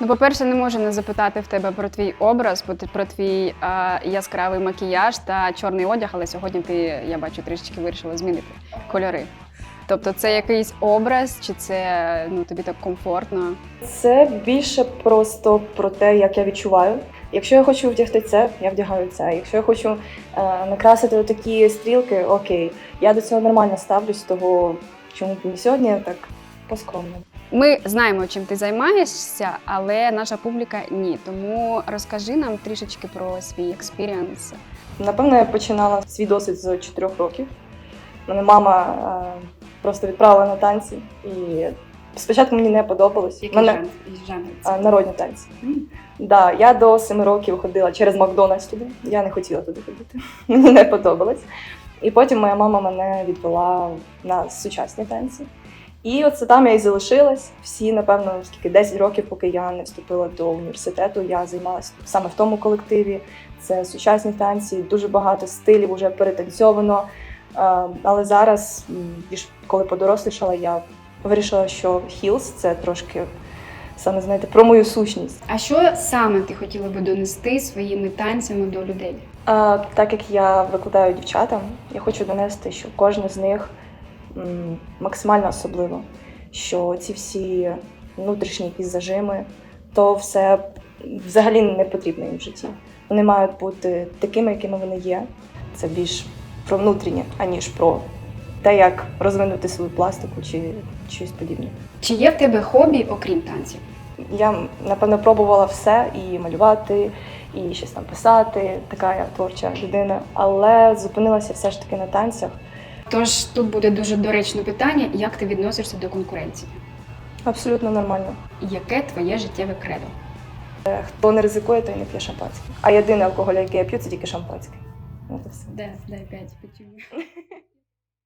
Ну, по-перше, не можу не запитати в тебе про твій образ, про твій е, яскравий макіяж та чорний одяг, але сьогодні ти, я бачу, трішечки вирішила змінити кольори. Тобто, це якийсь образ, чи це ну, тобі так комфортно? Це більше просто про те, як я відчуваю. Якщо я хочу вдягти це, я вдягаю це. Якщо я хочу е, накрасити такі стрілки, окей, я до цього нормально ставлюсь, того чому б не сьогодні так поскромно. Ми знаємо, чим ти займаєшся, але наша публіка ні. Тому розкажи нам трішечки про свій експірієнс. Напевно, я починала свій досвід з 4 років. Мене мама е, просто відправила на танці, і спочатку мені не подобалось. Мене а, народні танці. Да, я до 7 років ходила через Макдональдс туди. Я не хотіла туди ходити. Мені не подобалось. І потім моя мама мене відвела на сучасні танці. І оце там я і залишилась. Всі, напевно, скільки 10 років, поки я не вступила до університету, я займалася саме в тому колективі. Це сучасні танці, дуже багато стилів вже перетанцьовано. Е, Але зараз, коли подорослішала, я вирішила, що хілс це трошки саме знаєте про мою сущність. А що саме ти хотіла би донести своїми танцями до людей? А, так як я викладаю дівчатам, я хочу донести, що кожна з них максимально особливо, що ці всі внутрішні якісь зажими, то все взагалі не потрібно їм в житті. Вони мають бути такими, якими вони є. Це більш про внутрішнє, аніж про те, як розвинути свою пластику чи щось подібне. Чи є в тебе хобі, окрім танців? Я напевно пробувала все і малювати, і щось там писати. Така я творча людина, але зупинилася все ж таки на танцях. Тож тут буде дуже доречне питання, як ти відносишся до конкуренції? Абсолютно нормально. Яке твоє життєве кредо? Е, Хто не ризикує, той не п'є шампанське. А єдиний алкоголь, який я п'ю, це тільки шампанське. От і все. Де, де, п'ять п'ятюню.